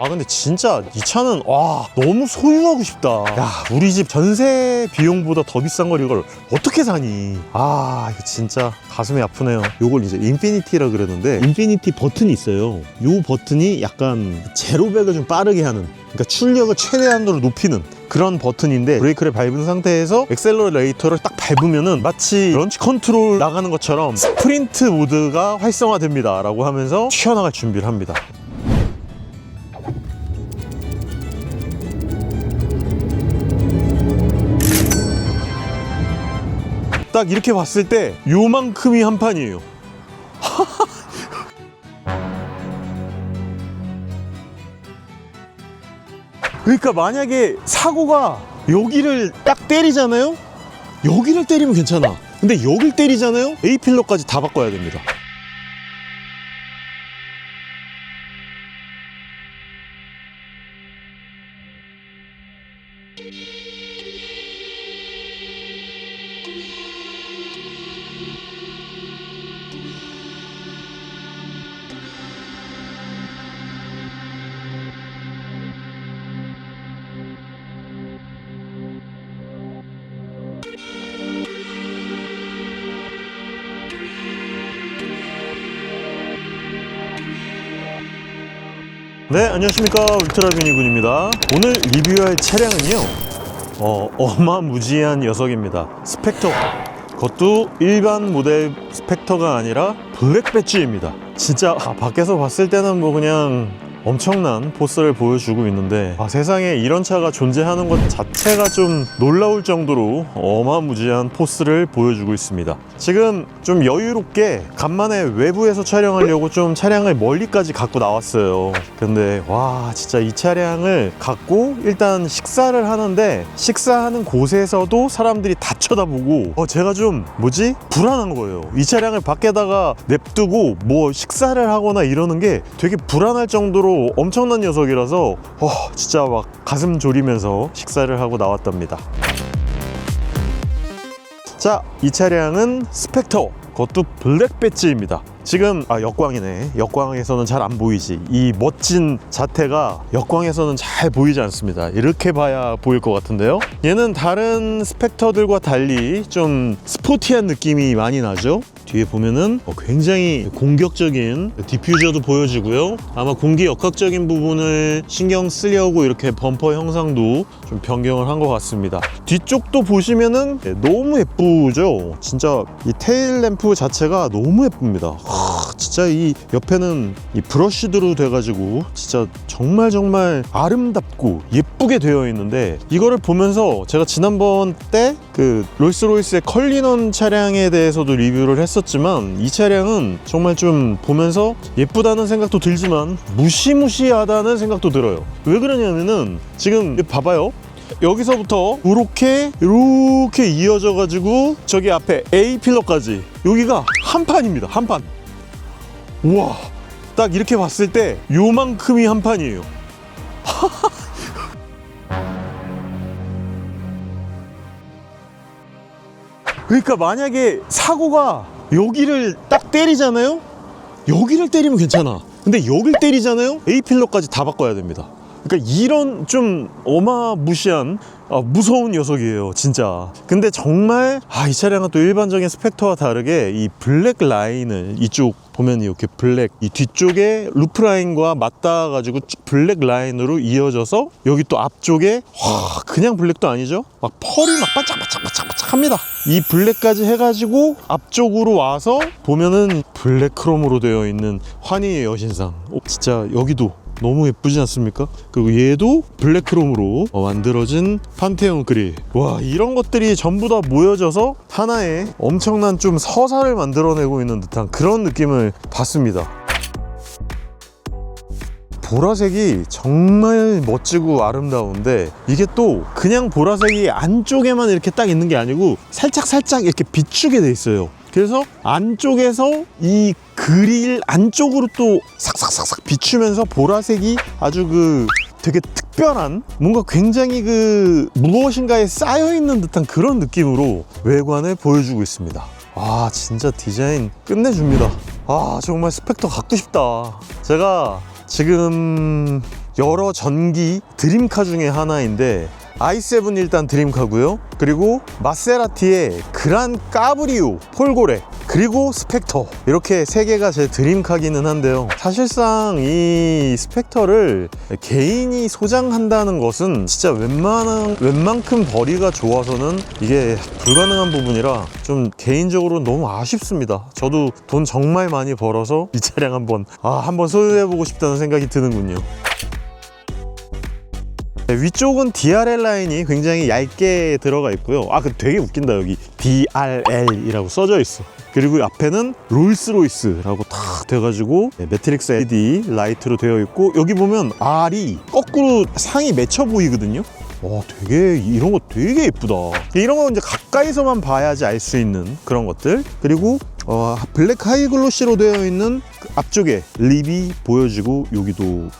아 근데 진짜 이 차는 와 너무 소유하고 싶다. 야 우리 집 전세 비용보다 더 비싼 걸 이걸 어떻게 사니? 아 이거 진짜 가슴이 아프네요. 요걸 이제 인피니티라 그러는데 인피니티 버튼이 있어요. 요 버튼이 약간 제로백을 좀 빠르게 하는 그러니까 출력을 최대한으로 높이는 그런 버튼인데 브레이크를 밟은 상태에서 엑셀러레이터를 딱 밟으면은 마치 런치 컨트롤 나가는 것처럼 스프린트 모드가 활성화됩니다. 라고 하면서 튀어나갈 준비를 합니다 딱 이렇게 봤을 때 요만큼이 한 판이에요. 그러니까 만약에 사고가 여기를 딱 때리잖아요? 여기를 때리면 괜찮아. 근데 여길 때리잖아요? A 필러까지 다 바꿔야 됩니다. 네, 안녕하십니까. 울트라비니 군입니다. 오늘 리뷰할 차량은요, 어, 어마무지한 녀석입니다. 스펙터. 그것도 일반 모델 스펙터가 아니라 블랙 배지입니다. 진짜 아, 밖에서 봤을 때는 뭐 그냥 엄청난 포스를 보여주고 있는데 아, 세상에 이런 차가 존재하는 것 자체가 좀 놀라울 정도로 어마무지한 포스를 보여주고 있습니다. 지금 좀 여유롭게 간만에 외부에서 촬영하려고 좀 차량을 멀리까지 갖고 나왔어요. 근데 와 진짜 이 차량을 갖고 일단 식사를 하는데 식사하는 곳에서도 사람들이 다 쳐다보고 어, 제가 좀 뭐지 불안한 거예요. 이 차량을 밖에다가 냅두고 뭐 식사를 하거나 이러는 게 되게 불안할 정도로 엄청난 녀석이라서 어, 진짜 막 가슴 졸이면서 식사를 하고 나왔답니다. 자, 이 차량은 스펙터. 그것도 블랙 배지입니다. 지금 아 역광이네. 역광에서는 잘 안 보이지. 이 멋진 자태가 역광에서는 잘 보이지 않습니다. 이렇게 봐야 보일 것 같은데요. 얘는 다른 스펙터들과 달리 좀 스포티한 느낌이 많이 나죠. 뒤에 보면은 어, 굉장히 공격적인 디퓨저도 보여지고요. 아마 공기 역학적인 부분을 신경 쓰려고 이렇게 범퍼 형상도 좀 변경을 한 것 같습니다. 뒤쪽도 보시면은 네, 너무 예쁘죠. 진짜 이 테일 램프 자체가 너무 예쁩니다. 하, 진짜 이 옆에는 이 브러쉬드로 돼가지고 진짜 정말 정말 아름답고 예쁘게 되어 있는데 이거를 보면서 제가 지난번 때 그 롤스로이스의 컬리넌 차량에 대해서도 리뷰를 했었지만 이 차량은 정말 좀 보면서 예쁘다는 생각도 들지만 무시무시하다는 생각도 들어요. 왜 그러냐면은 지금 봐봐요. 여기서부터 이렇게 이렇게 이어져 가지고 저기 앞에 A 필러까지 여기가 한 판입니다. 한 판. 우와. 딱 이렇게 봤을 때 요만큼이 한 판이에요. 그러니까 만약에 사고가 여기를 딱 때리잖아요? 여기를 때리면 괜찮아. 근데 여길 때리잖아요? A 필러까지 다 바꿔야 됩니다. 그러니까 이런 좀 어마무시한 아, 무서운 녀석이에요, 진짜. 근데 정말 아, 이 차량은 또 일반적인 스펙터와 다르게 이 블랙 라인을 이쪽 보면 이렇게 블랙 이 뒤쪽에 루프 라인과 맞닿아 가지고 블랙 라인으로 이어져서 여기 또 앞쪽에 와 그냥 블랙도 아니죠? 막 펄이 막 반짝반짝반짝반짝 합니다. 이 블랙까지 해가지고 앞쪽으로 와서 보면은 블랙 크롬으로 되어 있는 환희의 여신상. 어, 진짜 여기도 너무 예쁘지 않습니까? 그리고 얘도 블랙 크롬으로 어, 만들어진 판테온 그릴. 와, 이런 것들이 전부 다 모여져서 하나의 엄청난 좀 서사를 만들어내고 있는 듯한 그런 느낌을 받습니다. 보라색이 정말 멋지고 아름다운데 이게 또 그냥 보라색이 안쪽에만 이렇게 딱 있는 게 아니고 살짝 살짝 이렇게 비추게 돼 있어요. 그래서 안쪽에서 이 그릴 안쪽으로 또 삭삭삭삭 비추면서 보라색이 아주 그 되게 특별한 뭔가 굉장히 그 무엇인가에 쌓여 있는 듯한 그런 느낌으로 외관을 보여주고 있습니다. 아 진짜 디자인 끝내줍니다. 아 정말 스펙터 갖고 싶다. 제가 지금 여러 전기 드림카 중에 하나인데 i7 일단 드림카고요. 그리고 마세라티의 그란 까브리오 폴고레 그리고 스펙터 이렇게 세 개가 제 드림카기는 한데요. 사실상 이 스펙터를 개인이 소장한다는 것은 진짜 웬만한 웬만큼 벌이가 좋아서는 이게 불가능한 부분이라 좀 개인적으로 너무 아쉽습니다. 저도 돈 정말 많이 벌어서 이 차량 한번 아 한번 소유해보고 싶다는 생각이 드는군요. 네, 위쪽은 DRL 라인이 굉장히 얇게 들어가 있고요. 아, 그 되게 웃긴다 여기 DRL이라고 써져 있어. 그리고 앞에는 롤스로이스라고 탁 돼가지고 네, 매트릭스 LED 라이트로 되어 있고 여기 보면 R이 거꾸로 상이 맺혀 보이거든요. 와, 되게 이런 거 되게 예쁘다. 이런 거 이제 가까이서만 봐야지 알 수 있는 그런 것들. 그리고 어, 블랙 하이글로시로 되어 있는 그 앞쪽에 립이 보여지고 여기도 오,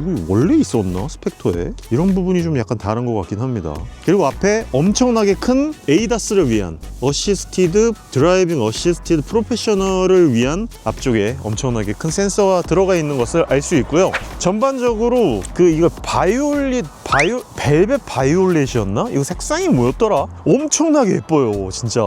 이거 원래 있었나? 스펙터에? 이런 부분이 좀 약간 다른 것 같긴 합니다. 그리고 앞에 엄청나게 큰 에이다스를 위한 어시스티드 드라이빙 어시스티드 프로페셔널을 위한 앞쪽에 엄청나게 큰 센서가 들어가 있는 것을 알 수 있고요. 전반적으로 그 이거 바이올릿 바이오 벨벳 바이올렛이었나? 이거 색상이 뭐였더라? 엄청나게 예뻐요 진짜.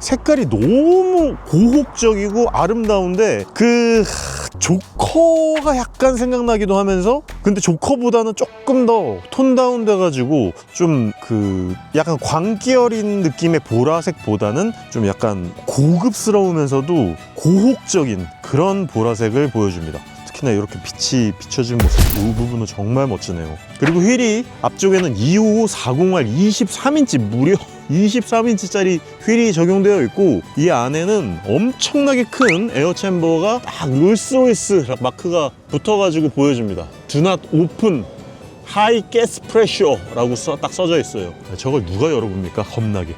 색깔이 너무 고혹적이고 아름다운데 그 하, 조커가 약간 생각나기도 하면서 근데 조커보다는 조금 더 톤 다운 돼가지고 좀 그 약간 광기 어린 느낌의 보라색보다는 좀 약간 고급스러우면서도 고혹적인 그런 보라색을 보여줍니다. 특히나 이렇게 빛이 비춰진 모습 이 부분은 정말 멋지네요. 그리고 휠이 앞쪽에는 25540R 23인치 무려 23인치짜리 휠이 적용되어 있고 이 안에는 엄청나게 큰 에어 챔버가 딱 롤스로이스 마크가 붙어가지고 보여줍니다. Do not open high gas pressure라고 써, 딱 써져 있어요. 저걸 누가 열어봅니까? 겁나게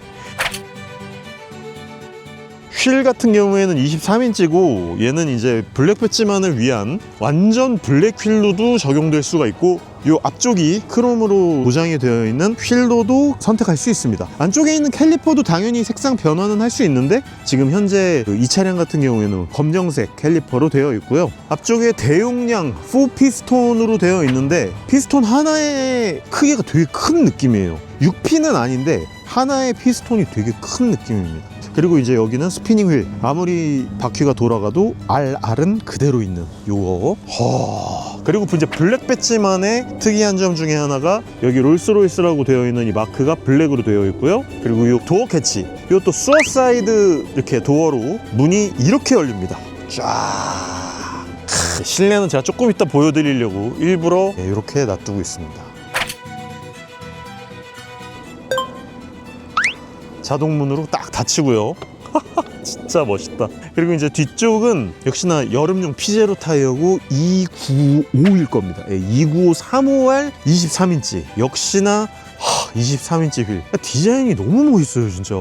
휠 같은 경우에는 23인치고 얘는 이제 블랙 배지만을 위한 완전 블랙 휠로도 적용될 수가 있고 이 앞쪽이 크롬으로 보장이 되어 있는 휠로도 선택할 수 있습니다. 안쪽에 있는 캘리퍼도 당연히 색상 변화는 할 수 있는데 지금 현재 그이 차량 같은 경우에는 검정색 캘리퍼로 되어 있고요. 앞쪽에 대용량 4피스톤으로 되어 있는데 피스톤 하나의 크기가 되게 큰 느낌이에요. 6피는 아닌데 하나의 피스톤이 되게 큰 느낌입니다 그리고 이제 여기는 스피닝 휠. 아무리 바퀴가 돌아가도 RR은 그대로 있는 요거. 허... 그리고 이제 블랙 배지만의 특이한 점 중에 하나가 여기 롤스로이스라고 되어 있는 이 마크가 블랙으로 되어 있고요. 그리고 이 도어 캐치. 이것도 수어사이드 이렇게 도어로 문이 이렇게 열립니다. 쫙. 크, 실내는 제가 조금 이따 보여드리려고 일부러 네, 이렇게 놔두고 있습니다 자동문으로 딱 닫히고요. 진짜 멋있다. 그리고 이제 뒤쪽은 역시나 여름용 피제로 타이어고 295일 겁니다. 예, 295 35R 23인치. 역시나 23인치 휠. 디자인이 너무 멋있어요, 진짜.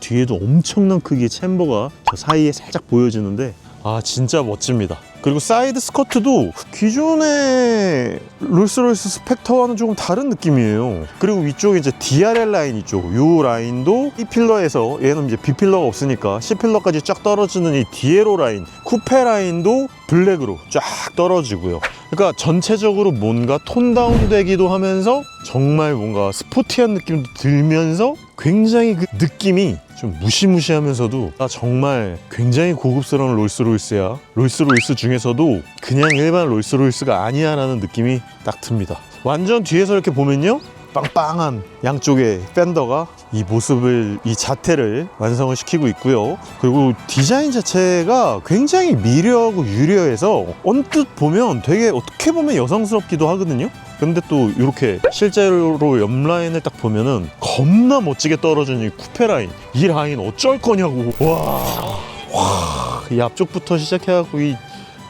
뒤에도 엄청난 크기의 챔버가 저 사이에 살짝 보여지는데 아 진짜 멋집니다. 그리고 사이드 스커트도 기존의 롤스로이스 스펙터와는 조금 다른 느낌이에요. 그리고 위쪽에 이제 DRL 라인 있죠. 이 라인도 이 필러에서 얘는 이제 B 필러가 없으니까 C 필러까지 쫙 떨어지는 이 디에로 라인, 쿠페 라인도 블랙으로 쫙 떨어지고요. 그러니까 전체적으로 뭔가 톤 다운되기도 하면서 정말 뭔가 스포티한 느낌도 들면서 굉장히 그 느낌이 좀 무시무시하면서도 아, 정말 굉장히 고급스러운 롤스로이스야. 롤스로이스 중에서도 그냥 일반 롤스로이스가 아니야 라는 느낌이 딱 듭니다. 완전 뒤에서 이렇게 보면요. 빵빵한 양쪽의 팬더가 이 모습을 이 자태를 완성을 시키고 있고요 그리고 디자인 자체가 굉장히 미려하고 유려해서 언뜻 보면 되게 어떻게 보면 여성스럽기도 하거든요 근데 또 이렇게 실제로 옆 라인을 딱 보면은 겁나 멋지게 떨어진 이 쿠페 라인 이 라인 어쩔 거냐고 와, 와, 이 앞쪽부터 시작해갖고 이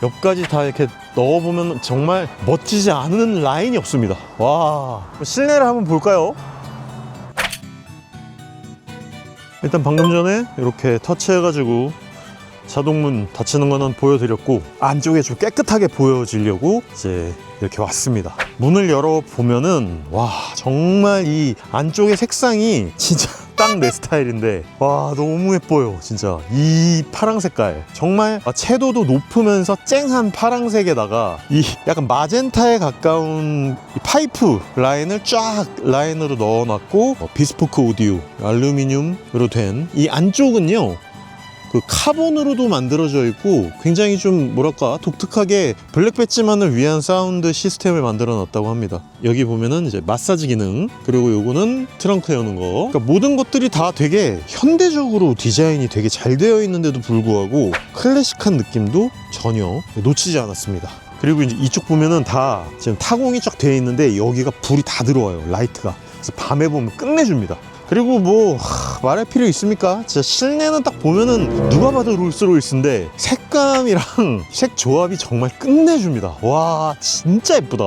옆까지 다 이렇게 넣어보면 정말 멋지지 않은 라인이 없습니다. 와. 실내를 한번 볼까요? 일단 방금 전에 이렇게 터치해가지고 자동문 닫히는 거는 보여드렸고 안쪽에 좀 깨끗하게 보여지려고 이제 이렇게 왔습니다. 문을 열어 보면은 와 정말 이 안쪽의 색상이 진짜 딱 내 스타일인데 와 너무 예뻐요 진짜 이 파랑 색깔 정말 아, 채도도 높으면서 쨍한 파랑색에다가 이 약간 마젠타에 가까운 이 파이프 라인을 쫙 라인으로 넣어놨고 어, 비스포크 오디오 알루미늄으로 된 이 안쪽은요 그 카본으로도 만들어져 있고 굉장히 좀 뭐랄까 독특하게 블랙 배지만을 위한 사운드 시스템을 만들어 놨다고 합니다. 여기 보면은 이제 마사지 기능 그리고 요거는 트렁크 여는 거. 그러니까 모든 것들이 다 되게 현대적으로 디자인이 되게 잘 되어 있는데도 불구하고 클래식한 느낌도 전혀 놓치지 않았습니다. 그리고 이제 이쪽 보면은 다 지금 타공이 쫙 되어 있는데 여기가 불이 다 들어와요 라이트가. 그래서 밤에 보면 끝내줍니다. 그리고 뭐 하, 말할 필요 있습니까? 진짜 실내는 딱 보면은 누가 봐도 롤스로이스인데 색감이랑 색 조합이 정말 끝내줍니다. 와 진짜 예쁘다.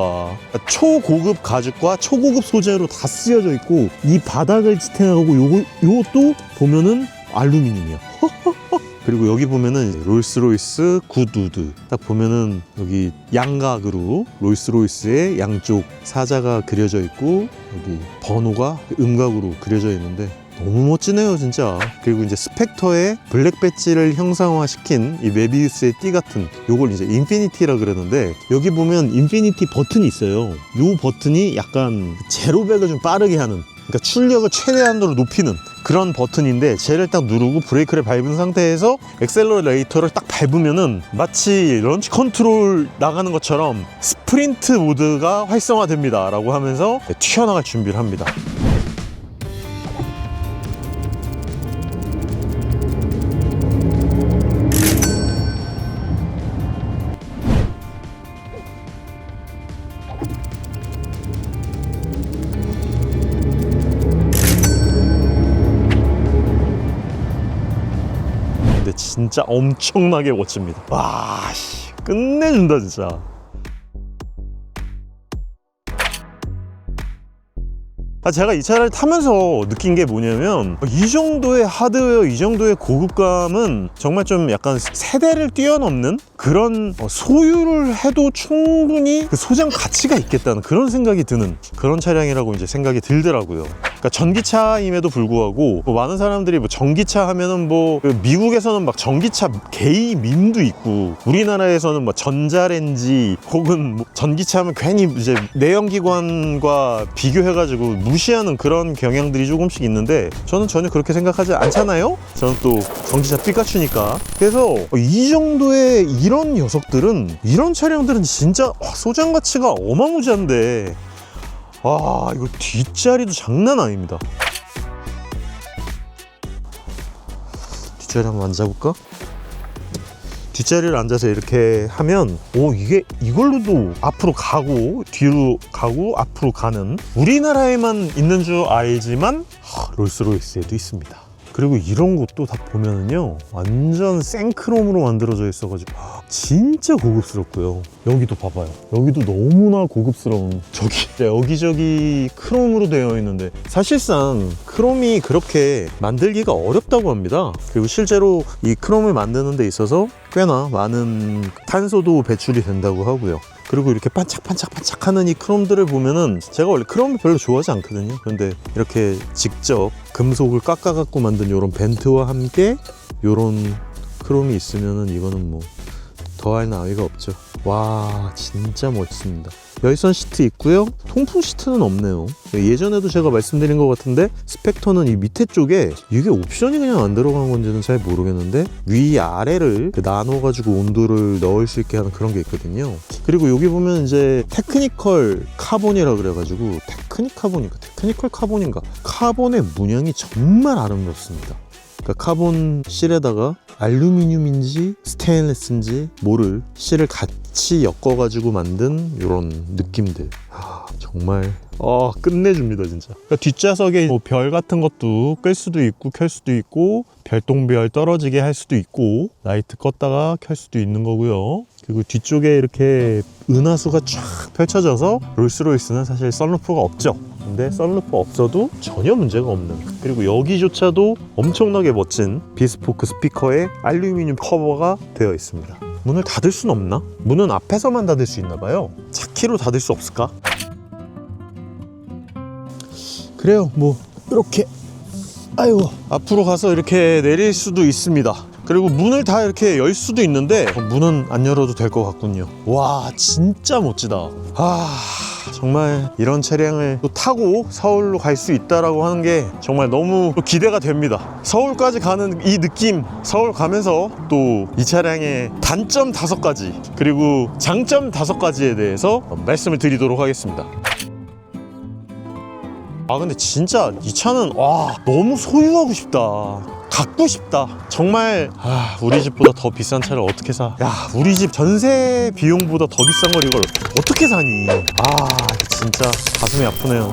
초고급 가죽과 초고급 소재로 다 쓰여져 있고 이 바닥을 지탱하고 요거 요것도 보면은 알루미늄이야. 그리고 여기 보면은 롤스로이스 굿우드 딱 보면은 여기 양각으로 롤스로이스의 양쪽 사자가 그려져 있고 여기 번호가 음각으로 그려져 있는데 너무 멋지네요 진짜. 그리고 이제 스펙터의 블랙 배지를 형상화시킨 이 메비우스의 띠 같은 요걸 이제 인피니티라 그러는데 여기 보면 인피니티 버튼이 있어요. 요 버튼이 약간 제로백을 좀 빠르게 하는 그러니까 출력을 최대한으로 높이는 그런 버튼인데 쟤를 딱 누르고 브레이크를 밟은 상태에서 엑셀러레이터를 딱 밟으면은 마치 런치 컨트롤 나가는 것처럼 스프린트 모드가 활성화됩니다 라고 하면서 튀어나갈 준비를 합니다 진짜 엄청나게 멋집니다. 와 씨, 끝내준다 진짜 제가 이 차를 타면서 느낀 게 뭐냐면 이 정도의 하드웨어, 이 정도의 고급감은 정말 좀 약간 세대를 뛰어넘는 그런 어, 소유를 해도 충분히 그 소장 가치가 있겠다는 그런 생각이 드는 그런 차량이라고 이제 생각이 들더라고요. 그러니까 전기차임에도 불구하고 뭐 많은 사람들이 뭐 전기차 하면은 뭐그 미국에서는 막 전기차 게이 밈도 있고 우리나라에서는 뭐 전자레인지 혹은 뭐 전기차 하면 괜히 이제 내연기관과 비교해가지고 무시하는 그런 경향들이 조금씩 있는데 저는 전혀 그렇게 생각하지 않잖아요. 저는 또 전기차 삐까추니까 그래서 이 정도의 이런 녀석들은 이런 차량들은 진짜 소장 가치가 어마무지한데 와 이거 뒷자리도 장난 아닙니다 뒷자리 한번 앉아볼까? 뒷자리를 앉아서 이렇게 하면 오 이게 이걸로도 앞으로 가고 뒤로 가고 앞으로 가는 우리나라에만 있는 줄 알지만 하, 롤스로이스에도 있습니다. 그리고 이런 것도 다 보면은요 완전 생크롬으로 만들어져 있어가지고 하, 진짜 고급스럽고요. 여기도 봐봐요. 여기도 너무나 고급스러운 저기 여기저기 크롬으로 되어 있는데 사실상 크롬이 그렇게 만들기가 어렵다고 합니다. 그리고 실제로 이 크롬을 만드는 데 있어서 꽤나 많은 탄소도 배출이 된다고 하고요. 그리고 이렇게 반짝반짝반짝 하는 이 크롬들을 보면은 제가 원래 크롬을 별로 좋아하지 않거든요. 그런데 이렇게 직접 금속을 깎아 갖고 만든 이런 벤트와 함께 이런 크롬이 있으면은 이거는 뭐 더할 나위가 없죠. 와 진짜 멋있습니다. 열선 시트 있고요. 통풍 시트는 없네요. 예전에도 제가 말씀드린 것 같은데 스펙터는 이 밑에 쪽에 이게 옵션이 그냥 안 들어간 건지는 잘 모르겠는데 위 아래를 나눠 가지고 온도를 넣을 수 있게 하는 그런 게 있거든요. 그리고 여기 보면 이제 테크니컬 카본이라 그래 가지고 테크닉 카본인가 테크니컬 카본인가 카본의 문양이 정말 아름답습니다. 그러니까 카본 실에다가 알루미늄인지 스테인레스인지 모를 실을 같이 엮어가지고 만든 이런 느낌들. 아, 정말 아 끝내줍니다 진짜. 그러니까 뒷좌석에 뭐 별 같은 것도 끌 수도 있고 켤 수도 있고 별똥별 떨어지게 할 수도 있고 라이트 껐다가 켤 수도 있는 거고요. 그리고 뒤쪽에 이렇게 은하수가 쫙 펼쳐져서 롤스로이스는 사실 썬루프가 없죠. 근데 썬루프 없어도 전혀 문제가 없는 그리고 여기조차도 엄청나게 멋진 비스포크 스피커에 알루미늄 커버가 되어 있습니다. 문을 닫을 순 없나? 문은 앞에서만 닫을 수 있나 봐요. 차키로 닫을 수 없을까? 그래요. 뭐 이렇게 아이고 앞으로 가서 이렇게 내릴 수도 있습니다 그리고 문을 다 이렇게 열 수도 있는데 어, 문은 안 열어도 될 것 같군요 와 진짜 멋지다 아 정말 이런 차량을 또 타고 서울로 갈 수 있다라고 하는 게 정말 너무 또 기대가 됩니다. 서울까지 가는 이 느낌 서울 가면서 또 이 차량의 단점 다섯 가지 그리고 장점 다섯 가지에 대해서 말씀을 드리도록 하겠습니다. 아 근데 진짜 이 차는 와 너무 소유하고 싶다 갖고 싶다 정말 아 우리 집보다 더 비싼 차를 어떻게 사? 야 우리 집 전세 비용보다 더 비싼 걸 이걸 어떻게 사니? 아 진짜 가슴이 아프네요